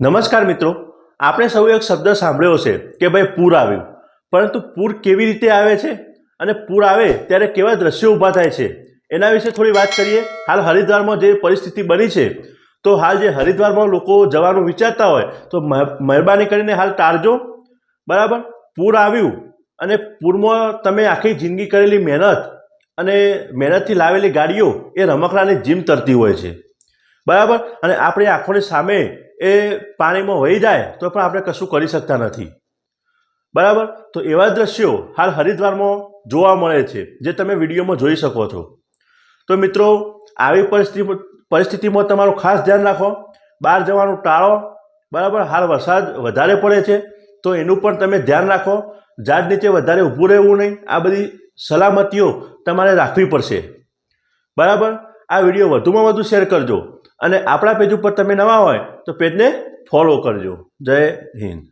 નમસ્કાર મિત્રો, આપણે સૌ એક શબ્દ સાંભળ્યો છે કે ભાઈ પૂર આવ્યું. પરંતુ પૂર કેવી રીતે આવે છે અને પૂર આવે ત્યારે કેવા દ્રશ્યો ઊભા થાય છે, એના વિશે થોડી વાત કરીએ. હાલ હરિદ્વારમાં જે પરિસ્થિતિ બની છે, તો હાલ જે હરિદ્વારમાં લોકો જવાનું વિચારતા હોય, તો મહ- મહેરબાની કરીને હાલ ટાળજો. બરાબર? પૂર આવ્યું અને પૂરમાં તમે આખી જિંદગી કરેલી મહેનત અને મહેનતથી લાવેલી ગાડીઓ એ રમકડાની જીમ તરતી હોય છે. બરાબર? અને આપણી આંખોની સામે એ પાણીમાં વહી જાય તો પણ આપણે કશું કરી શકતા નથી. બરાબર? તો એવા દ્રશ્યો હાલ હરિદ્વારમાં જોવા મળે છે, જે તમે વિડીયોમાં જોઈ શકો છો. તો મિત્રો, આવી પરિસ્થિતિ, પરિસ્થિતિમાં તમારું ખાસ ધ્યાન રાખો. બહાર જવાનું ટાળો. બરાબર? હાલ વરસાદ વધારે પડે છે, તો એનું પણ તમે ધ્યાન રાખો. ઝાડ નીચે વધારે ઊભું રહેવું નહીં. આ બધી સલામતીઓ તમારે રાખવી પડશે. બરાબર? આ વીડિયો વધુમાં વધુ શેર કરજો. અને આપણા પેજ ઉપર તમે નવા હોય તો પેજને ફોલો કરજો. જય હિન્દ.